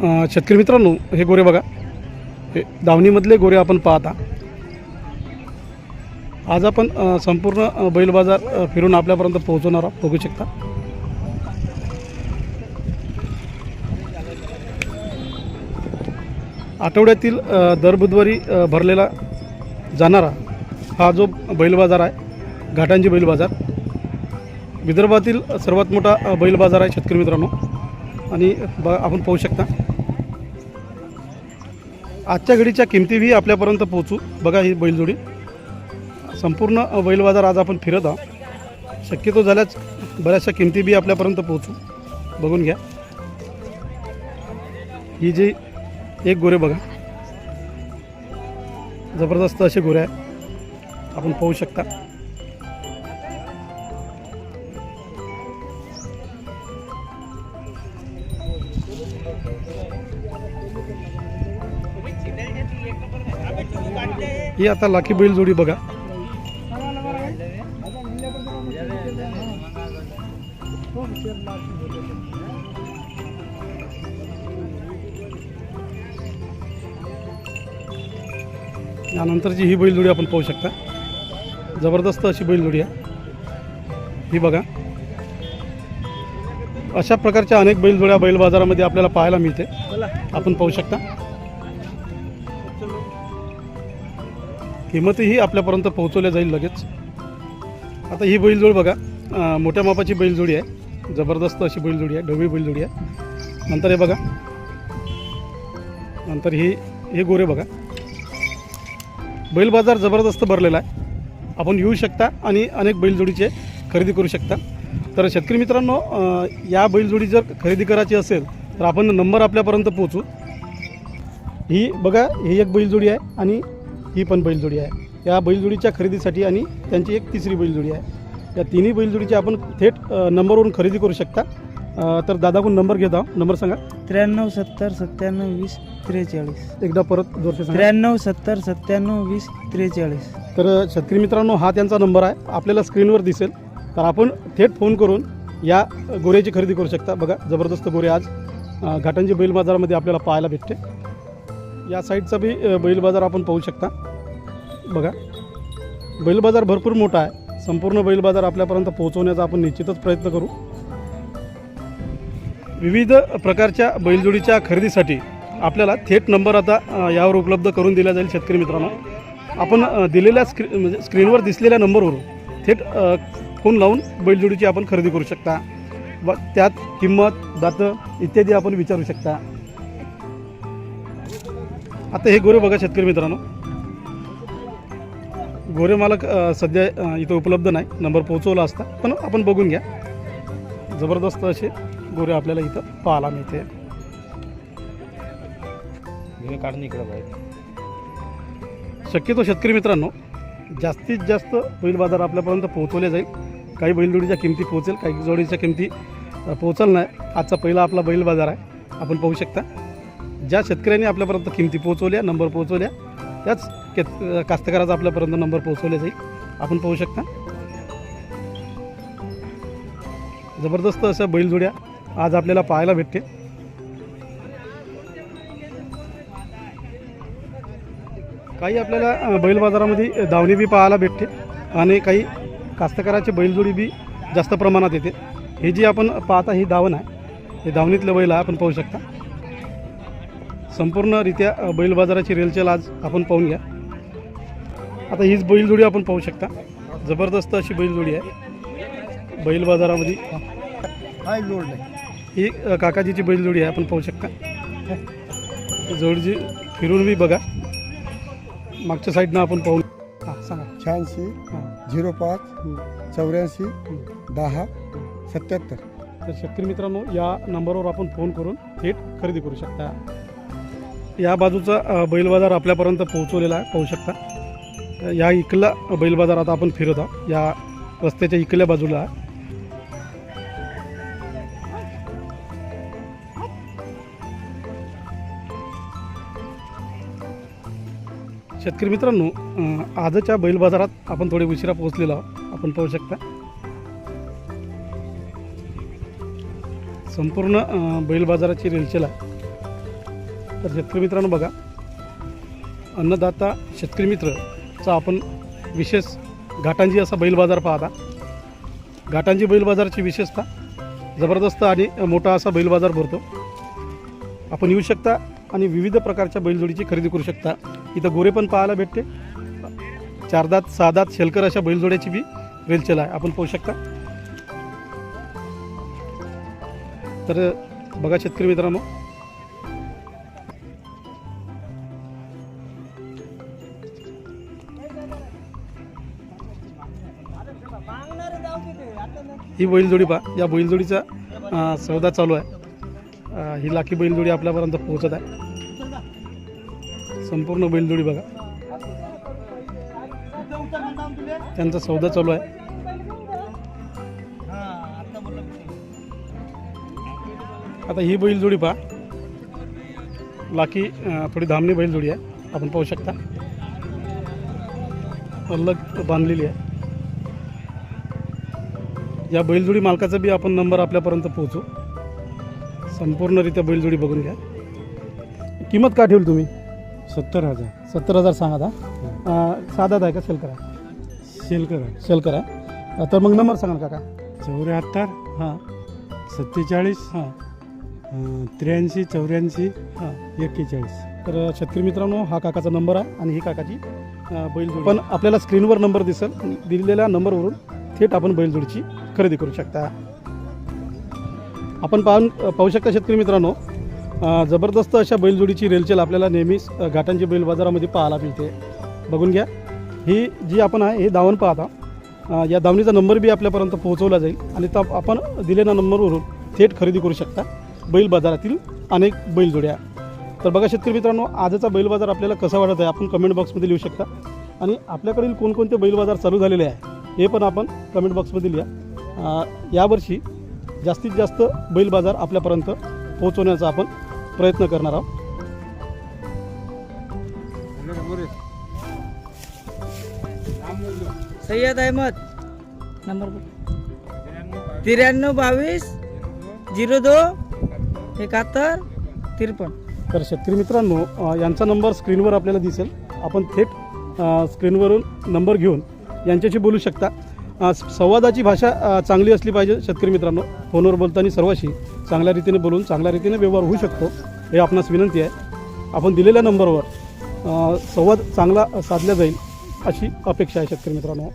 शेतकरी मित्रांनो हे गोरे बघा. हे दावणीमधले गोरे आपण पाहता. आज आपण संपूर्ण बैल बाजार फिरून आपल्यापर्यंत पोहोचवणार आहोत. बघू शकता. आठवड्यातील दर बुधवारी भरलेला जाणारा हा जो बैल बाजार आहे घाटांची बैल बाजार. विदर्भातील सर्वात मोठा बैल बाजार आहे शेतकरी मित्रांनो. आणि ब आपण पाहू शकता. आजच्या घडीच्या किमतीही आपल्यापर्यंत पोहोचू. बघा ही बैलजोडी. संपूर्ण बैल बाजार आज आपण फिरत आहोत. शक्यतो झाल्याच बऱ्याचशा किमती बी आपल्यापर्यंत पोहोचू. बघून घ्या. ही जी एक गोरे बघा. जबरदस्त असे गोरे आहे. आपण पाहू शकता. ही आता लाखी बैल जोडी बघा. यानंतरची ही बैलजोडी आपण पाहू शकता. जबरदस्त अशी बैलजोडी आहे. ही बघा. अशा प्रकारच्या अनेक बैलजोड्या बैल बाजारामध्ये आपल्याला पाहायला मिळते. आपण पाहू शकता. किंमतही आपल्यापर्यंत पोहोचवल्या जाईल लगेच. आता ही बैलजोड बघा मोठ्या मापाची बैलजोडी आहे. जबरदस्त अशी बैलजोडी आहे ढवळी बैलजोडी आहे. नंतर हे बघा. नंतर ही हे गोरे बघा. बैल बाजार जबरदस्त भरलेला आहे. आपण येऊ शकता आणि अनेक बैलजोडीचे खरेदी करू शकता. तर शेतकरी मित्रांनो या बैलजोडी जर खरेदी करायची असेल तर आपण नंबर आपल्यापर्यंत पोहोचू. ही बघा ही एक बैलजोडी आहे आणि ही पण बैलजोडी आहे. या बैलजोडीच्या खरेदीसाठी आणि त्यांची एक तिसरी बैलजोडी आहे. या तिन्ही बैलजोडीची आपण थेट नंबरवरून खरेदी करू शकता. तर दादाकडून नंबर घेत नंबर सांगा. त्र्याण्णव सत्तर सत्त्याण्णव वीस त्रेचाळीस. एकदा परत जोरसे त्र्याण्णव सत्तर सत्त्याण्णव वीस त्रेचाळीस. तर शेतकरी मित्रांनो हा त्यांचा नंबर आहे. आपल्याला स्क्रीनवर दिसेल. तर आपण थेट फोन करून या गोऱ्याची खरेदी करू शकता. बघा जबरदस्त गोरे आज अ, घाटंजी बैल बाजारामध्ये आपल्याला पाहायला भेटते. या साईडचा बी बैल बाजार आपण पाहू शकता. बघा. बैल बाजार भरपूर मोठा आहे. संपूर्ण बैल बाजार आपल्यापर्यंत पोहोचवण्याचा आपण निश्चितच प्रयत्न करू. विविध प्रकारच्या बैलजोडीच्या खरेदीसाठी आपल्याला थेट नंबर आता यावर उपलब्ध करून दिला जाईल शेतकरी मित्रांनो. आपण दिलेल्या स्क्री म्हणजे स्क्रीनवर दिसलेल्या नंबरवरून थेट फोन लावून बैलजोडीची आपण खरेदी करू शकता. व त्यात किंमत दातं इत्यादी आपण विचारू शकता. आता हे गोरे बघा शेतकरी मित्रांनो. गोरे मालक सध्या इथं उपलब्ध नाही. नंबर पोहोचवला असता पण आपण बघून घ्या. जबरदस्त असे गोरे आपल्याला इथं पाहायला मिळते. इकडं शक्यतो शेतकरी मित्रांनो जास्तीत जास्त बैल बाजार आपल्यापर्यंत पोहोचवले जाईल. काही बैलजोडीच्या किमती पोहोचेल काही जोडीच्या किमती पोहोचल नाही. आजचा पहिला आपला बैल बाजार आहे. आपण पाहू शकता. ज्या शेतकऱ्यांनी आपल्यापर्यंत किमती पोहोचवल्या नंबर पोहोचवल्या त्याच केत कास्तकाराचा आपल्यापर्यंत नंबर पोहोचवले जाईल. आपण पाहू शकता. जबरदस्त अशा बैलजोड्या आज आपल्याला पाहायला भेटते. काही आपल्याला बैल बाजारामध्ये दावणी बी पाहायला भेटते आणि काही कास्तकाराची बैलजोडी बी जास्त प्रमाणात येते. हे जी आपण पाहता ही दावण आहे. हे धावणीतलं बैल आहे आपण पाहू शकता. संपूर्णरित्या बैल बाजाराची रेलचेल आज आपण पाहून घ्या. आता हीच बैलजोडी आपण पाहू शकता. जबरदस्त अशी बैलजोडी आहे. बैल बाजारामध्ये काय जोड नाही. ही काकाजीची बैलजोडी आहे आपण पाहू शकता. जोडजी फिरून बी बघा. मागच्या साईडनं आपण पाहून हां सांगा. शहाऐंशी झिरो पाच. चौऱ्याऐंशी दहा सत्याहत्तर. तर शेतकरी मित्रांनो या नंबरवर आपण फोन करून थेट खरेदी करू शकता. या बाजूचा बैल बाजार आपल्यापर्यंत पोहोचवलेला आहे पाहू शकता. या इकला बैल बाजार आता आपण फिरत आहोत. या रस्त्याच्या इकल्या बाजूला आहे. शेतकरी मित्रांनो आजच्या बैल बाजारात आपण थोडे उशिरा पोहोचलेलो आहोत. आपण पाहू शकता. संपूर्ण बैल बाजाराची रेलचेल आहे. तर शेतकरी मित्रांनो बघा अन्नदाता शेतकरी मित्रचा आपण विशेष घाटांजी असा बैल बाजार पाहता. घाटांजी बैल बाजारची विशेषता जबरदस्त आणि मोठा असा बैल बाजार भरतो. आपण येऊ शकता आणि विविध प्रकारच्या बैलजोडीची खरेदी करू शकता. इथं गोरे पण पाहायला भेटते. चारदात सहादात शेलकर अशा बैलजोड्याची बी रेलचेल आहे. आपण पाहू शकता. तर बघा शेतकरी मित्रांनो ही बैलजोडी पहा. या बैलजोडीचा सौदा चालू आहे. ही लाखी बैलजोडी आपल्यापर्यंत पोहोचत आहे. संपूर्ण बैलजोडी बघा. त्यांचा सौदा चालू आहे. आता ही बैलजोडी पहा. लाकी थोडी धामणी बैलजोडी आहे. आपण पाहू शकता. अलग बांधलेली आहे. या बैलजोडी मालकाचा बी आपण नंबर आपल्यापर्यंत पोहोचू. संपूर्णरित्या बैलजोडी बघून घ्या. किंमत का ठेवली तुम्ही? सत्तर हजार. सत्तर हजार सांगा आता. साधा आहे का? सेल करा सेल करा. सेल करा अं, तर मग नंबर सांगा ना काका. चौऱ्याहत्तर हां. सत्तेचाळीस हां. त्र्याऐंशी चौऱ्याऐंशी हां. एक्केचाळीस. तर शेतकरी मित्रांनो हा काकाचा नंबर आहे आणि ही काकाची अं, बैलजोडी. पण आपल्याला स्क्रीनवर नंबर दिसेल. दिलेल्या नंबरवरून थेट आपण बैलजोडीची खरेदी करू शकता. आपण पाहून पाहू शकता शेतकरी मित्रांनो जबरदस्त अशा बैलजोडीची रेलचेल आपल्याला नेहमीच घाटांची बैल बाजारामध्ये पाहायला मिळते. बघून घ्या. ही जी आपण आहे हे दावण पाहता. या दावणीचा नंबर बी आपल्यापर्यंत पोहोचवला जाईल आणि त्या आपण दिलेल्या नंबरवरून थेट खरेदी करू शकता. बैल बाजारातील अनेक बैलजोड्या. तर बघा शेतकरी मित्रांनो आजचा बैल बाजार आपल्याला कसा वाटत आहे आपण कमेंट बॉक्समध्ये लिहू शकता. आणि आपल्याकडील कोणकोणते बैल बाजार चालू झालेले आहे हे पण आपण कमेंट बॉक्समध्ये लिहा. यावर्षी जास्तीत जास्त बैल बाजार आपल्यापर्यंत पोहोचवण्याचा आपण प्रयत्न करणार आहोत. सय्यद अहमद. नंबर. त्र्याण्णव बावीस झिरो दो एकाहत्तर त्रेपन्न. तर शेतकरी मित्रांनो यांचा नंबर स्क्रीनवर आपल्याला दिसेल. आपण थेट स्क्रीनवरून नंबर घेऊन यांच्याशी बोलू शकता. संवादाची भाषा चांगली असली पाहिजे शेतकरी मित्रांनो. फोनवर बोलताना सर्वांशी चांगल्या रीतीने बोलून चांगल्या रीतीने व्यवहार होऊ शकतो हे आपणास विनंती आहे. आपण दिलेल्या नंबरवर संवाद चांगला साधला जाईल अशी अपेक्षा आहे शेतकरी मित्रांनो.